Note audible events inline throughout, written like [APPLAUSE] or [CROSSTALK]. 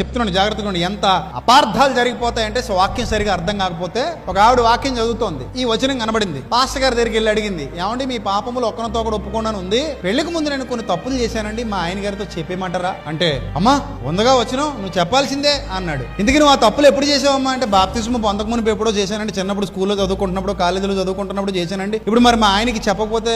చెప్తున్నాను జాగ్రత్తగా ఉండి. ఎంత అపార్థాలు జరిగిపోతాయంటే సో వాక్యం సరిగా అర్థం కాకపోతే ఒక ఆవిడ వాక్యం చదువుతోంది. ఈ వచనం కనబడింది. పాస్టర్ గారి దగ్గరికి వెళ్ళి అడిగింది ఏమండి మీ పాపములు ఒక్కనతో కూడా ఒప్పుకున్నాను ఉంది. పెళ్ళికి ముందు నేను కొన్ని తప్పులు చేశానండి. మా ఆయన గారితో చెప్పేమంటారా అంటే అమ్మా ఉందగా వచ్చినావు నువ్వు చెప్పాల్సిందే అన్నాడు. ఇందుకు నువ్వు ఆ తప్పులు ఎప్పుడు చేసావమ్మా? అంటే బాప్తిజం పొందక మునిపి ఎప్పుడో చేశానండి. చిన్నప్పుడు స్కూల్లో చదువుకుంటున్నప్పుడు కాలేజీలో చదువుకుంటున్నప్పుడు చేశానండి. ఇప్పుడు మరి మా ఆయనకి చెప్పకపోతే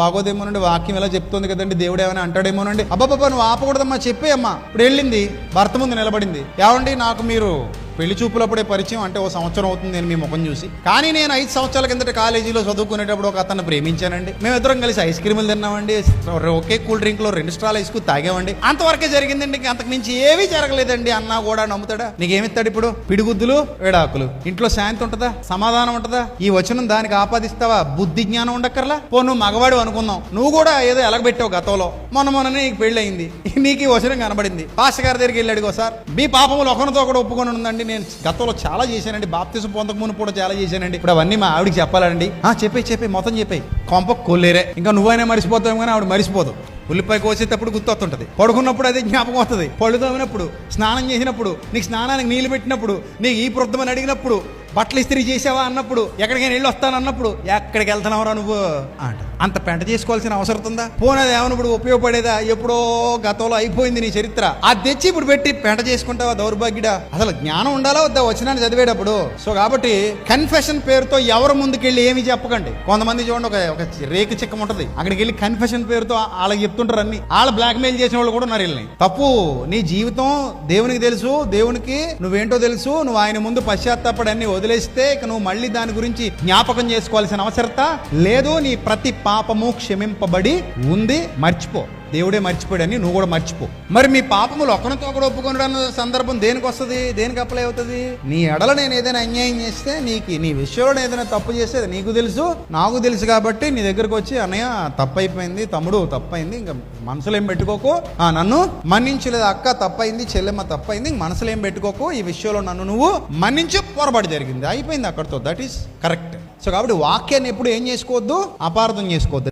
బాగోదేమోనండి. వాక్యం ఎలా చెప్తుంది కదండి? దేవుడు ఏమైనా అంటాడేమోనండి? అబ్బాబ్బా నువ్వు ఆపకూడదమ్మా చెప్పే అమ్మా ఇప్పుడు వెళ్ళింది భర్త ముందు నిలబడింది. ఏమండి నాకు మీరు పెళ్ళి చూపులప్పుడే పరిచయం అంటే ఓ సంవత్సరం అవుతుంది నేను మీ ముఖం చూసి. కానీ నేను ఐదు సంవత్సరాల కిందట కాలేజీలో చదువుకునేటప్పుడు ఒక అతను ప్రేమించానండి. మేమిద్దరం కలిసి ఐస్ క్రీములు తిన్నామండి. ఒకే కూల్ డ్రింక్లో రెండు స్ట్రాల్ ఐస్ తాగామండి. అంతవరకే జరిగిందండి. అంతకు మించి ఏమీ జరగలేదండి. అన్నా కూడా నమ్ముతాడా? నీకేమిస్తాడు ఇప్పుడు? పిడిగుద్దులు వేడాకులు. ఇంట్లో శాంతి ఉంటుందా? సమాధానం ఉంటుందా? ఈ వచనం దానికి ఆపాదిస్తావా? బుద్ధి జ్ఞానం ఉండక్కర్లా? పో నువ్వు మగవాడు అనుకుందాం. నువ్వు కూడా ఏదో ఎలగబెట్టావు గతంలో. మొన్న మొన్ననే నీకు పెళ్ళయింది. [LAUGHS] నీకు ఈ వచనం కనబడింది. పాస్టర్ గారి దగ్గరికి వెళ్ళాడు సార్. మీ పాపములు ఒకరితో కూడా ఒప్పుకొని ఉందండి. నేను గతంలో చాలా చేశానండి. బాప్తిసం పొందకముందు కూడా చాలా చేశానండి. ఇప్పుడు అవన్నీ మా ఆవిడకి చెప్పాలండి. ఆ చెప్పే చెప్పే మొత్తం చెప్పే కొంప కొల్లేరే. ఇంకా నువ్వైనా మర్చిపోతావు కానీ ఆవిడ మర్చిపోదు ఉల్లిపాయ కోసేటప్పుడు గుర్తొస్తుంటది. పడుకున్నప్పుడు అదే జ్ఞాపకం వస్తుంది. పళ్ళు తోమినప్పుడు స్నానం చేసినప్పుడు నీకు స్నానానికి నీళ్ళు పెట్టినప్పుడు నీకు ఈ వృద్ధమని అడిగినప్పుడు బట్టలు ఇస్త్రీ చేసావా అన్నప్పుడు? ఎక్కడికైనా వెళ్ళి వస్తాను అన్నప్పుడు? ఎక్కడికి వెళ్తున్నావురా నువ్వు? అంట అంత పెంట చేసుకోవాల్సిన అవసరం ఉందా? పోనది ఏమైనా ఇప్పుడు ఉపయోగపడేదా? ఎప్పుడో గతంలో అయిపోయింది నీ చరిత్ర. అది తెచ్చి ఇప్పుడు పెట్టి పెంట చేసుకుంటావా దౌర్భాగ్యుడా? అసలు జ్ఞానం ఉండాలా వద్దా వచ్చినాన్ని చదివేటప్పుడు? సో కాబట్టి కన్ఫెషన్ పేరుతో ఎవరు ముందుకెళ్ళి ఏమి చెప్పకండి. కొంతమంది చూడండి ఒక ఒక రేకు చిక్కం ఉంటది. అక్కడికి వెళ్ళి కన్ఫెషన్ పేరుతో వాళ్ళకి చెప్తుంటారు అన్ని. వాళ్ళు బ్లాక్ మెయిల్ చేసిన వాళ్ళు కూడా ఉన్నారు వెళ్ళి తప్పు నీ జీవితం దేవునికి తెలుసు దేవునికి నువ్వేంటో తెలుసు నువ్వు ఆయన ముందు పశ్చాత్తాపడి అన్ని వదిలేస్తే ఇక నువ్వు మళ్ళీ దాని గురించి జ్ఞాపకం చేసుకోవాల్సిన అవసరత లేదు నీ ప్రతి పాపము క్షమింపబడి ఉంది. మర్చిపో. దేవుడే మర్చిపోయాడని నువ్వు కూడా మర్చిపో. మరి మీ పాపములు ఒకరితో కూడా ఒప్పుకొనడం సందర్భం దేనికి వస్తుంది? దేనికి అప్లై అవుతుంది? నీ ఎడల నేను ఏదైనా అన్యాయం చేస్తే నీకు నీ విషయంలో ఏదైనా తప్పు చేస్తే నీకు తెలుసు నాకు తెలుసు కాబట్టి నీ దగ్గరకు వచ్చి అన్నయ్య తప్పు అయిపోయింది తమ్ముడు తప్పైంది అయింది ఇంకా మనసులో ఏం పెట్టుకోకు. ఆ, నన్ను మన్నించలేదు అక్క తప్పైంది చెల్లెమ్మ తప్పైంది ఇంక మనసులో ఏం పెట్టుకోకు. ఈ విషయంలో నన్ను నువ్వు మన్నించి పొరపాటు జరిగింది. అయిపోయింది అక్కడితో. దట్ ఈస్ కరెక్ట్ సో కాబట్టి వాక్యాన్ని ఎప్పుడు ఏం చేసుకోవద్దు? అపార్థం చేసుకోవద్దు.